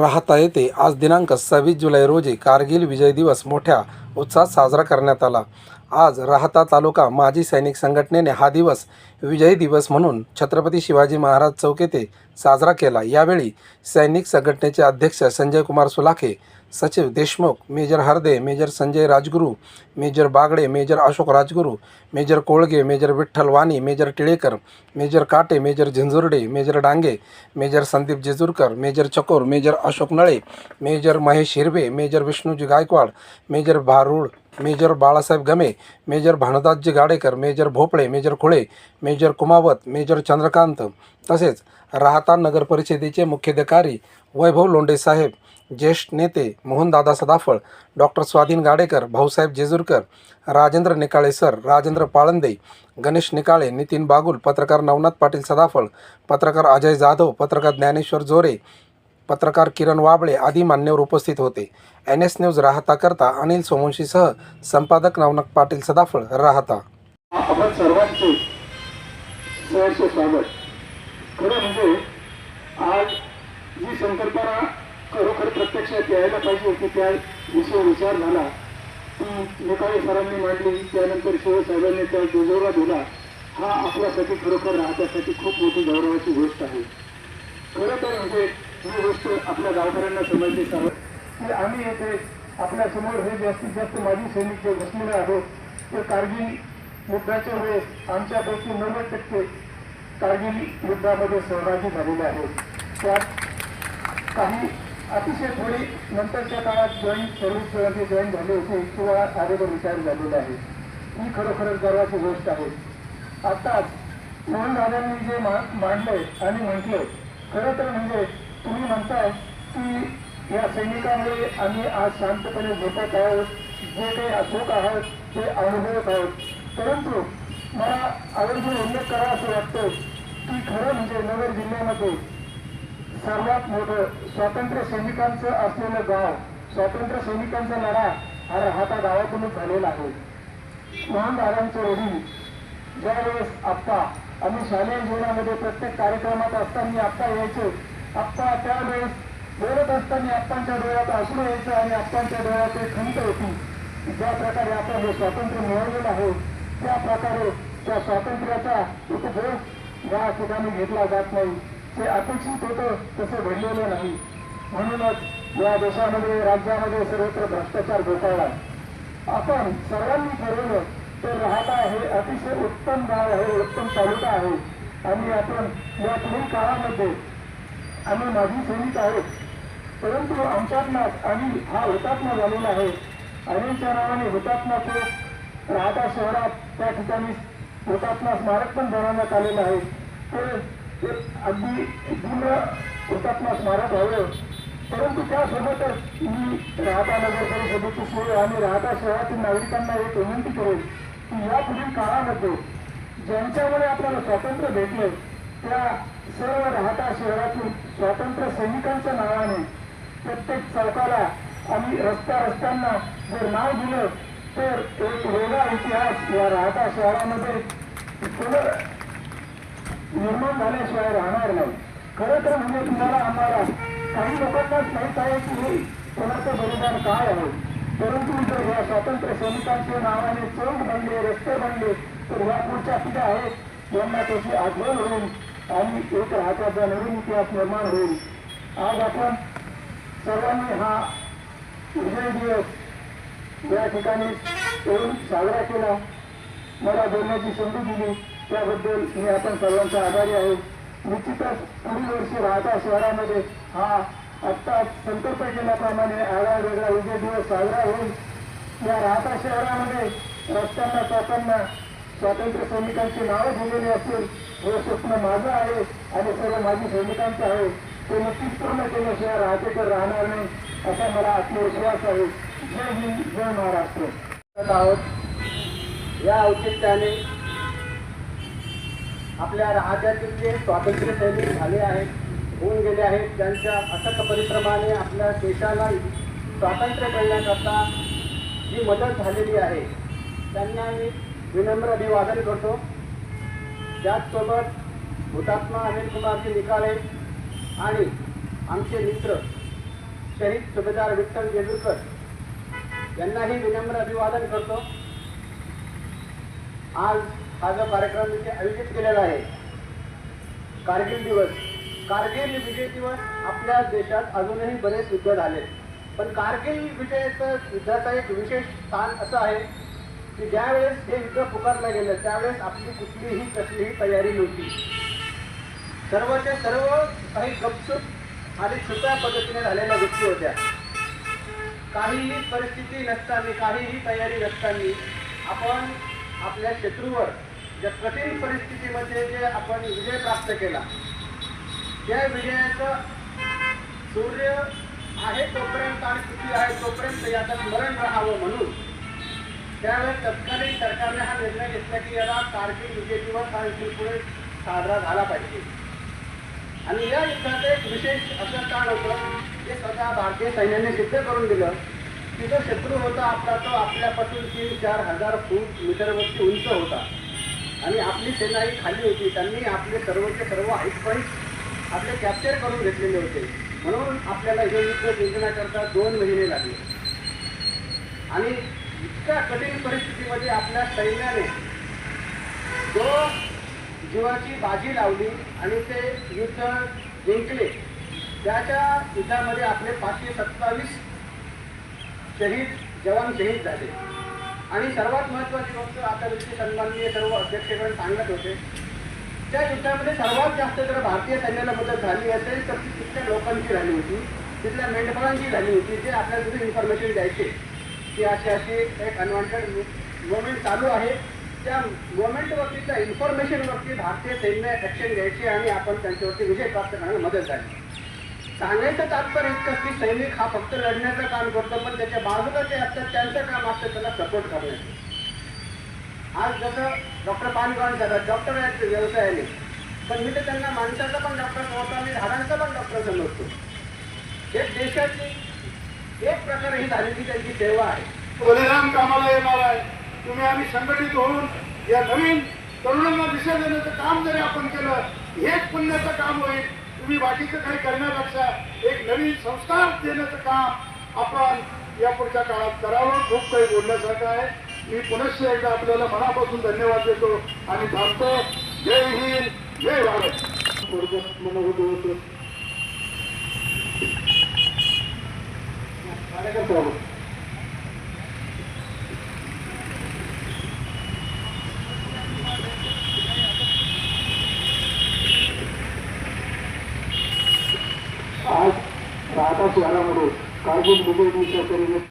राहता येते. आज दिनांक सव्वीस जुलै रोजी कारगिल विजय दिवस मोठ्या उत्साहात साजरा करण्यात आला. आज राहता तालुका माजी सैनिक संघटनेने हा दिवस विजय दिवस म्हणून छत्रपती शिवाजी महाराज चौक येथे साजरा केला. यावेळी सैनिक संघटनेचे अध्यक्ष संजय कुमार सुलाखे सचिव Deshmukh major Harde major Sanjay Rajguru major Bagde major Ashok Rajguru major Kolge major Vitthal Wani major Tilekar major Kate major Zinzurde major Dange major Sandeep Jejurkar major Chakor major Ashok Nale major Mahesh Hirve major Vishnuji Gaikwad major Bharud major Balasaheb Game major Bhanudasji Gadekar major Bhople major Khule major Kumawat major Chandrakant. तसेच राहता नगर परिषदेचे मुख्याधिकारी वैभव लोंडेसाहेब ज्येष्ठ नेते मोहनदादा Sadaphal doctor Swadhin Gadekar Bhausaheb Jejurkar Rajendra Nikale sir Rajendra Palande Ganesh Nikale Nitin Bagul पत्रकार नवनाथ पाटील सदाफळ पत्रकार अजय जाधव पत्रकार ज्ञानेश्वर जोरे पत्रकार किरण वाबळे आदी मान्यवर उपस्थित होते. एन एस न्यूज राहताकरता अनिल सोमवंशीसह संपादक नवनाथ पाटील सदाफळ राहता. आपण सर्वांचे स्वागत. खरं म्हणजे आज जी संकल्पना खरोखर प्रत्यक्षात यायला पाहिजे की त्या विषयी विचार झाला. ती निकाळे सरांनी मांडली. त्यानंतर शिवसाहेबांनी त्या दुजोरा दिला. हा आपल्यासाठी खरोखर राहत्यासाठी खूप मोठी गौरवाची गोष्ट आहे. खरं तर म्हणजे ही गोष्ट आपल्या गावकऱ्यांना समजली सर की आम्ही येथे आपल्यासमोर हे जास्तीत जास्त माजी सैनिक जे बसलेले आहोत ते कारगिल युद्धाच्या वेळेस आमच्यापैकी नव्वद टक्के कारगिल युद्धामध्ये सहभागी झालेले आहेत. त्यात काही अतिशय थोडी नंतरच्या काळात जॉईन सर्व्हिस जॉईन झाले होते किंवा अगोदर रिटायर झालेले आहे. ही खरोखरच गर्वाची गोष्ट आहे. आताच मोहन दादांनी जे मा मांडलंय आणि म्हटलंय खरं तर म्हणजे तुम्ही म्हणताय की या सैनिकांमुळे आम्ही आज शांतपणे झोपत आहोत जे काही अशोक आहोत ते अनुभवत आहोत. परंतु मला आवर्जून उल्लेख करावा असं वाटतं की खरं म्हणजे नगर जिल्ह्यामध्ये सर्वात मोठं स्वातंत्र्य सैनिकांचं असलेलं गाव स्वातंत्र्य सैनिकांचा लढा हा राहता गावातूनच झालेला आहे. मोहन दादांचे वडील ज्यावेळेस आप्पा आम्ही शालेय जीवनामध्ये प्रत्येक कार्यक्रमात असताना आप्पा यायचे आप्पा त्यावेळेस बोलत असताना आप्पांच्या डोळ्यात अश्रू यायचं आणि आप्पांच्या डोळ्यात एक खंत होती ज्या प्रकारे आपण हे स्वातंत्र्य मिळवलेलं आहे त्या प्रकारे त्या स्वातंत्र्याचा उपभोग या ठिकाणी घेतला जात नाही. ते अपेक्षित होतं तसं घडलेलं नाही. म्हणूनच या देशामध्ये राज्यामध्ये सर्वत्र भ्रष्टाचार घोटाळला आपण सर्वांनी ठरवलं तर राहता हे अतिशय उत्तम गाव आहे उत्तम तालुका आहे. आणि आपण या पुढील काळामध्ये आम्ही माझी सैनिक आहोत. परंतु आमच्यातनाच आणि हा हुतात्मा झालेला आहे. अनिलच्या नावाने हुतात्मा चौक राहता शहरात त्या ठिकाणी हुतात्मा स्मारक पण बनवण्यात आलेलं आहे. ते हे अगदी जुनं हुतात्मा स्मारक व्हावं परंतु त्यासोबतच मी राहता नगर परिषदेची सोय आणि राहता शहरातील नागरिकांना एक विनंती करेल की या पुढील काळामध्ये ज्यांच्यामुळे आपल्याला स्वातंत्र्य भेटले त्या सर्व राहता शहरातील स्वातंत्र्य सैनिकांच्या नावाने प्रत्येक चौकाला आणि रस्त्या रस्त्यांना जर नाव दिलं तर एक वेगळा इतिहास या राहता शहरामध्ये पुनर् निर्माण झाल्याशिवाय राहणार नाही. खरं तर म्हणजे तुम्हाला आम्हाला काही लोकांनाच माहीत आहे की हे कोणाचं बलिदान काय आहे. परंतु जर या स्वातंत्र्य सैनिकांच्या नावाने चौक बनले रस्ते बनले तर ह्या पुढच्या पिढ्या आहेत यांना त्याची आठवण होईल आणि एक राहत्याचा नवीन इतिहास निर्माण होईल. आज आपण सर्वांनी हा विजय दिवस या ठिकाणी येऊन साजरा केला. मला बोलण्याची संधी दिली. त्याबद्दल मी आपण सर्वांचा आभारी आहे. निश्चितच पुढील वर्षी राहता शहरामध्ये हा आत्ता संकल्प केल्याप्रमाणे आगळा वेगळा विजय दिवस साजरा होईल. या राहता शहरामध्ये रस्त्यांना स्वतःना स्वातंत्र्य सैनिकांची नावं दिलेली असतील हे स्वप्न माझं आहे आणि सर्व माझी सैनिकांचं आहे. ते नक्कीच पूर्ण केल्याशिवाय राहते तर राहणार नाही असा मला आत्मविश्वास आहे. जय हिंद जय महाराष्ट्र. आहोत. या औचित्याने आपल्या राज्यातील जे स्वातंत्र्य सैनिक झाले आहेत होऊन गेले आहेत त्यांच्या अथक परिश्रमाने आपल्या देशाला स्वातंत्र्य मिळण्याकरता जी मदत झालेली आहे त्यांना मी विनम्र अभिवादन करतो. त्याचसोबत हुतात्मा अनिल कुमारचे निकाले आणि आमचे मित्र शहीद सुभेदार विठ्ठल जेजुरकर यांनाही विनम्र अभिवादन करतो. आज हा जो कार्यक्रम इथे आयोजित केलेला आहे. कारगिल दिवस. कारगिल विजय दिवस आपल्या देशात अजूनही बरेच युद्ध झाले. पण कारगिल विजयाचं युद्धाचं एक विशेष स्थान असं आहे की ज्यावेळेस हे युद्ध पुकारलं गेलं त्यावेळेस आपली कुठलीही कसलीही तयारी नव्हती. सर्वच्या सर्व काही गपचूप आणि छुप्या पद्धतीने झालेल्या गोष्टी होत्या. काहीही परिस्थिती नसताना काहीही तयारी नसताना आपण आपल्या शत्रूवर ज्या कठीण परिस्थितीमध्ये जे आपण विजय प्राप्त केला त्या विजयाचं सूर्य आहे तोपर्यंत आणि किती आहे तोपर्यंत याचं स्मरण राहावं म्हणून त्यावेळेस तत्कालीन सरकारने हा निर्णय घेतला की याला कारगिल विजय दिवस हा पुढे साजरा झाला पाहिजे. आणि या युद्धाचं एक विशेष असं कारण होतं ते स्वतः भारतीय सैन्याने सिद्ध करून दिलं की जो शत्रू होता आपला तो आपल्यापासून तीन चार हजार फूट मीटरवरती उंच होता. आणि आपली सेना ही खाली होती. त्यांनी आपले सर्वचे सर्व हाईट आपले कॅप्चर करून घेतलेले होते. म्हणून आपल्याला हे युद्ध जिंकण्याकरता दोन महिने लागले. आणि इतक्या कठीण परिस्थितीमध्ये आपल्या सैन्याने जो जीवाची बाजी लावली आणि ते युद्ध जिंकले त्याच्या युद्धामध्ये आपले पाचशे सत्तावीस शहीद जवान शहीद झाले. आणि सर्वात महत्त्वाची गोष्ट आता विषयी सन्माननीय सर्व अध्यक्षगण सांगत होते. त्या युद्धामध्ये सर्वात जास्त जर भारतीय सैन्याला मदत झाली असेल तर ती तिथल्या लोकांची झाली होती. तिथल्या मेंढपाळांची झाली होती जे आपल्याला तिथे इन्फॉर्मेशन द्यायचे. की अशी अशी एक अनवॉन्टेड मुवमेंट चालू आहे. त्या मुवमेंटवरती त्या इन्फॉर्मेशनवरती भारतीय सैन्य ॲक्शन घ्यायची आणि आपण त्यांच्यावरती विजय प्राप्त करण्याला मदत झाली. सांगायचं तात्पर्य इतकं की सैनिक हा फक्त लढण्याचं काम करतो पण त्याच्या बाजूला जे असतात त्यांचं काम असतं त्याला सपोर्ट करण्याचं आज जसं डॉक्टर पानगाव झालं डॉक्टर आहेत व्यवसायाने पण मी तर त्यांना माणसाचा पण डॉक्टर समजतो आणि झाडांचा पण डॉक्टर समजतो. हे देशाची एक प्रकारे ही झालेली त्यांची सेवा आहे. बलिराम कामाला येणार आहे. तुम्ही आम्ही संघटित होऊन या नवीन तरुणांना दिशा देण्याचं काम जरी आपण केलं हेच पुण्याचं काम होईल. तुम्ही बाकीचं काही करण्यापेक्षा एक नवीन संस्कार देण्याचं काम आपण या पुढच्या काळात करावं खूप काही बोलण्यासारखं आहे. मी पुनश्च एकदा आपल्याला मनापासून धन्यवाद देतो आणि थांबतो. जय हिंद जय भारत. कार्यकर्ता आहोत. आज